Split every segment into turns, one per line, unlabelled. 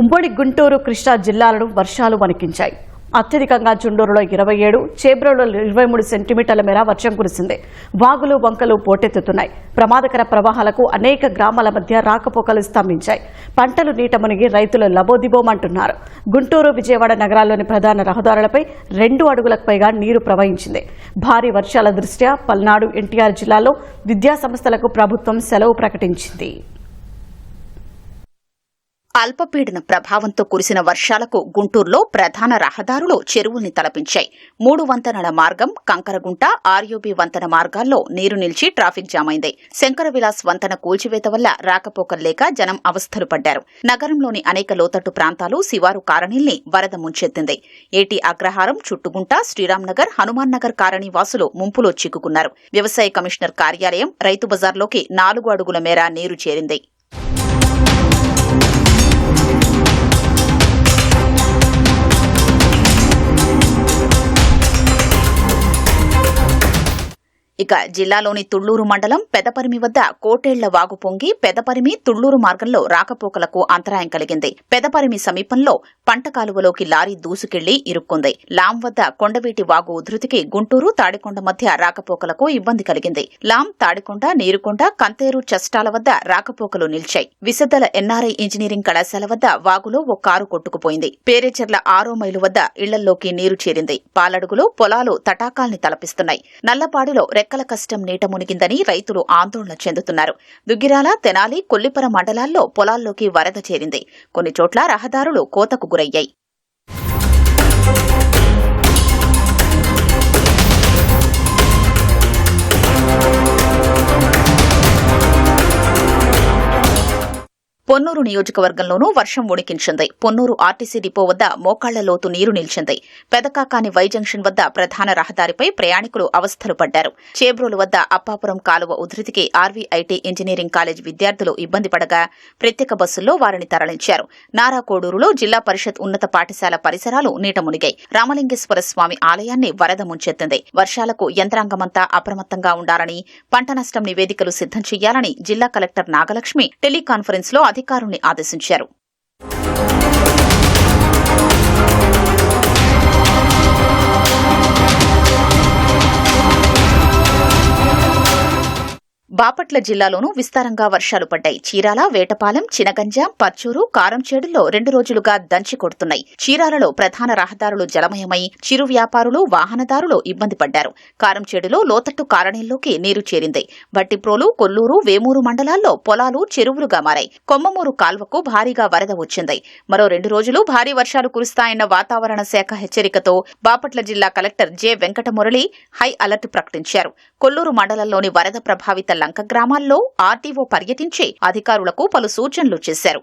ఉమ్మడి గుంటూరు కృష్ణా జిల్లాలను వర్షాలు వణికించాయి. అత్యధికంగా చుండూరులో ఇరవై ఏడు చేబ్రోలో ఇరవై మూడు సెంటీమీటర్ల మేర వర్షం కురిసింది. వాగులు వంకలు పోటెత్తుతున్నాయి. ప్రమాదకర ప్రవాహాలకు అనేక గ్రామాల మధ్య రాకపోకలు స్తంభించాయి. పంటలు నీట మునిగి రైతులు లబోదిబోమంటున్నారు. గుంటూరు విజయవాడ నగరాల్లోని ప్రధాన రహదారులపై రెండు అడుగులకు పైగా నీరు ప్రవహించింది. భారీ వర్షాల దృష్ట్యా పల్నాడు ఎన్టీఆర్ జిల్లాలో విద్యాసంస్థలకు ప్రభుత్వం సెలవు ప్రకటించింది.
అల్పపీడన ప్రభావంతో కురిసిన వర్షాలకు గుంటూరులో ప్రధాన రహదారులు చెరువుల్ని తలపించాయి. మూడు వంతెనల మార్గం కంకరగుంట ఆర్యూబీ వంతెన మార్గాల్లో నీరు నిలిచి ట్రాఫిక్ జామ్ అయింది శంకర విలాస్ వంతెన కూల్చివేత వల్ల రాకపోకలు లేక జనం అవస్థలు పడ్డారు. నగరంలోని అనేక లోతట్టు ప్రాంతాలు శివారు కాలనీల్ని వరద ముంచెత్తింది. ఏటీ అగ్రహారం చుట్టుగుంట శ్రీరాంనగర్ హనుమాన్ నగర్ కాలనీ వాసులు ముంపులో చిక్కుకున్నారు. వ్యవసాయ కమిషనర్ కార్యాలయం రైతు బజార్లోకి నాలుగు అడుగుల మేర నీరు చేరింది. ఇక జిల్లాలోని తుళ్ళూరు మండలం పెదపరిమి వద్ద కోటేళ్ళ వాగు పొంగి పెదపరిమి తుళ్ళూరు మార్గంలో రాకపోకలకు అంతరాయం కలిగింది. పెదపరిమి సమీపంలో పంట కాలువలోకి లారీ దూసుకెళ్ళి ఇరుక్కుంది. లాం వద్ద కొండవీటి వాగు ఉధృతికి గుంటూరు తాడికొండ మధ్య రాకపోకలకు ఇబ్బంది కలిగింది. లాం తాడికొండ నీరుకొండ కంతేరు చష్టాల వద్ద రాకపోకలు నిలిచాయి. విసద్దల ఎన్ఆర్ఐ ఇంజనీరింగ్ కళాశాల వద్ద వాగులో ఓ కారు కొట్టుకుపోయింది. పేరేచెర్ల ఆరో మైలు వద్ద ఇళ్ళల్లోకి నీరు చేరింది. పాలడుగులో పొలాలు తటాకాల్ని తలపిస్తున్నాయి. నల్లపాడులో రెక్కల కష్టం నీట మునిగిందని రైతులు ఆందోళన చెందుతున్నారు. దుగ్గిరాల తెనాలి కొల్లిపర మండలాల్లో పొలాల్లోకి వరద చేరింది. కొన్ని చోట్ల రహదారులు కోతకు గురయ్యాయి. పొన్నూరు నియోజకవర్గంలోనూ వర్షం ఉడికించింది. పొన్నూరు ఆర్టీసీ డిపో వద్ద మోకాళ్ళ లోతు నీరు నిలిచింది. పెదకాకాని వైజంక్షన్ వద్ద ప్రధాన రహదారిపై ప్రయాణికులు అవస్థలు పడ్డారు. చేబ్రోలు వద్ద అప్పాపురం కాలువ ఉధృతికి ఆర్వీఐటీ ఇంజనీరింగ్ కాలేజ్ విద్యార్థులు ఇబ్బంది పడగా ప్రత్యేక బస్సుల్లో వారిని తరలించారు. నారా కోడూరులో జిల్లా పరిషత్ ఉన్నత పాఠశాల పరిసరాలు నీట మునిగాయి. రామలింగేశ్వర స్వామి ఆలయాన్ని వరద ముంచెత్తింది. వర్షాలకు యంత్రాంగమంతా అప్రమత్తంగా ఉండాలని పంట నష్టం నివేదికలు సిద్దం చేయాలని జిల్లా కలెక్టర్ నాగలక్ష్మి టెలికాన్ఫరెన్స్లో అధికారుల్ని ఆదేశించారు. బాపట్ల జిల్లాలోనూ విస్తారంగా వర్షాలు పడ్డాయి. చీరాల వేటపాలెం చినగంజాం పర్చూరు కారంచేడుల్లో రెండు రోజులుగా దంచి కొడుతున్నాయి. చీరాలలో ప్రధాన రహదారులు జలమయమై చిరు వ్యాపారులు వాహనదారులు ఇబ్బంది పడ్డారు. కారంచేడులో లోతట్టు కాలనీల్లోకి నీరు చేరింది. బట్టిప్రోలు కొల్లూరు వేమూరు మండలాల్లో పొలాలు చెరువులుగా మారాయి. కొమ్మమూరు కాల్వకు భారీగా వరద వచ్చింది. మరో రెండు రోజులు భారీ వర్షాలు కురుస్తాయన్న వాతావరణ శాఖ హెచ్చరికతో బాపట్ల జిల్లా collector J Venkatamurali high alert ప్రకటించారు. కొల్లూరు మండలంలోని వరద ప్రభావిత లంక గ్రామాల్లో ఆర్టీఓ పర్యటించి అధికారులకు పలు సూచనలు చేశారు.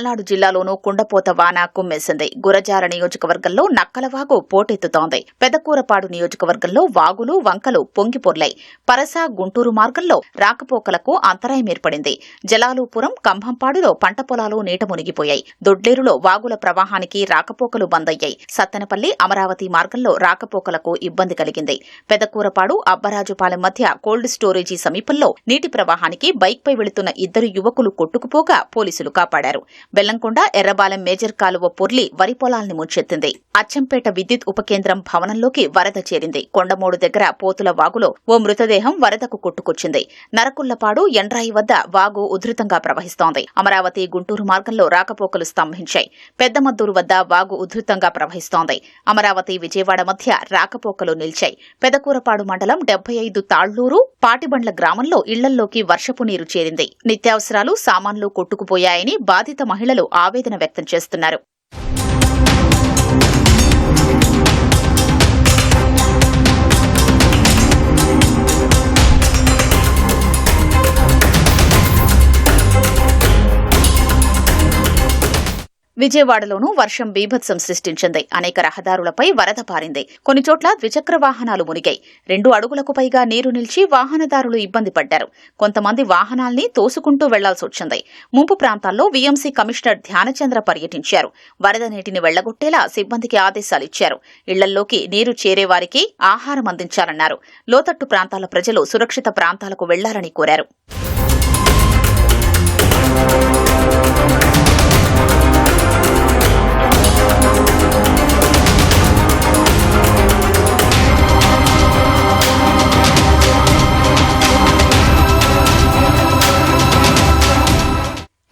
పల్నాడు జిల్లాలోనూ కుండపోత వాన కుమ్మేసింది గురజార నియోజకవర్గంలో నక్కలవాగు పోటెత్తుతోంది. పెదకూరపాడు నియోజకవర్గంలో వాగులు వంకలు పొంగిపొర్లాయి. పరస గుంటూరు మార్గంలో రాకపోకలకు అంతరాయం ఏర్పడింది. జలాలుపురం కంభంపాడులో పంట పొలాలు నీట మునిగిపోయాయి. దొడ్లేరులో వాగుల ప్రవాహానికి రాకపోకలు బందయ్యాయి. సత్తెనపల్లి అమరావతి మార్గంలో రాకపోకలకు ఇబ్బంది కలిగింది. పెదకూరపాడు అబ్బరాజుపాలెం మధ్య కోల్డ్ స్టోరేజీ సమీపంలో నీటి ప్రవాహానికి బైక్పై వెళుతున్న ఇద్దరు యువకులు కొట్టుకుపోగా పోలీసులు కాపాడారు. బెల్లంకొండ ఎర్రబాలెం మేజర్ కాలువ పొర్లి వరి పొలాల్ని ముంచెత్తింది. అచ్చంపేట విద్యుత్ ఉపకేంద్రం భవనంలోకి వరద చేరింది. కొండమోడు దగ్గర పోతుల వాగులో ఓ మృతదేహం వరదకు కొట్టుకొచ్చింది. నరకుళ్ళపాడు ఎండ్రాయి వద్ద వాగు ఉధృతంగా ప్రవహిస్తోంది. అమరావతి గుంటూరు మార్గంలో రాకపోకలు స్తంభించాయి. పెద్దమద్దూరు వద్ద వాగు ఉధృతంగా ప్రవహిస్తోంది. అమరావతి విజయవాడ మధ్య రాకపోకలు నిలిచాయి. పెదకూరపాడు మండలం డెబ్బై ఐదు తాళ్ళూరు పాటిబండ్ల గ్రామంలో ఇళ్ళల్లోకి వర్షపు నీరు చేరింది. నిత్యావసరాలు సామాన్లు కొట్టుకుపోయాయని బాధిత మహిళలు ఆవేదన వ్యక్తం చేస్తున్నారు. విజయవాడలోనూ వర్షం బీభత్సం సృష్టించింది. అనేక రహదారులపై వరద పారింది. కొన్ని చోట్ల ద్విచక్ర వాహనాలు మునిగాయి. రెండు అడుగులకు పైగా నీరు నిలిచి వాహనదారులు ఇబ్బంది పడ్డారు. కొంతమంది వాహనాల్ని తోసుకుంటూ వెళ్ళాల్సి వచ్చింది. ముంపు ప్రాంతాల్లో వీఎంసీ కమిషనర్ ధ్యానచంద్ర పర్యటించారు. వరద నీటిని వెళ్ళగొట్టేలా సిబ్బందికి ఆదేశాలు ఇచ్చారు. ఇళ్ళల్లోకి నీరు చేరే వారికి ఆహారం అందించాలన్నారు. లోతట్టు ప్రాంతాల ప్రజలు సురక్షిత ప్రాంతాలకు వెళ్ళాలని కోరారు.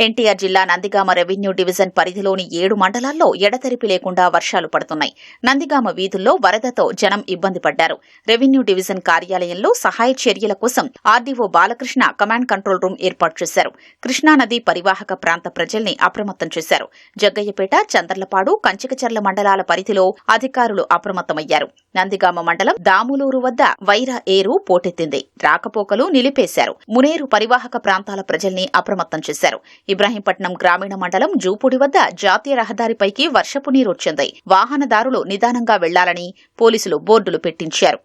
ఎన్టీఆర్ జిల్లా నందిగామ రెవెన్యూ డివిజన్ పరిధిలోని ఏడు మండలాల్లో ఎడతెరిపి లేకుండా వర్షాలు పడుతున్నాయి. నందిగామ వీధుల్లో వరదతో జనం ఇబ్బంది పడ్డారు. రెవెన్యూ డివిజన్ కార్యాలయంలో సహాయ చర్యల కోసం RDO Balakrishna command control room ఏర్పాటు చేశారు. కృష్ణానది పరివాహక ప్రాంత ప్రజల్ని అప్రమత్తం చేశారు. జగ్గయ్యపేట చందర్లపాడు కంచికచర్ల మండలాల పరిధిలో అధికారులు అప్రమత్తమయ్యారు. నందిగామ మండలం దాములూరు వద్ద వైర ఏరు పోటెత్తింది. రాకపోకలు నిలిపేశారు. మునేరు పరివాహక ప్రాంతాల ప్రజల్ని అప్రమత్తం చేశారు. ఇబ్రాహీంపట్నం గ్రామీణ మండలం జూపూడి వద్ద జాతీయ రహదారిపైకి వర్షపు నీరు వచ్చింది వాహనదారులు నిదానంగా వెళ్ళాలని పోలీసులు బోర్డులు పెట్టించారు.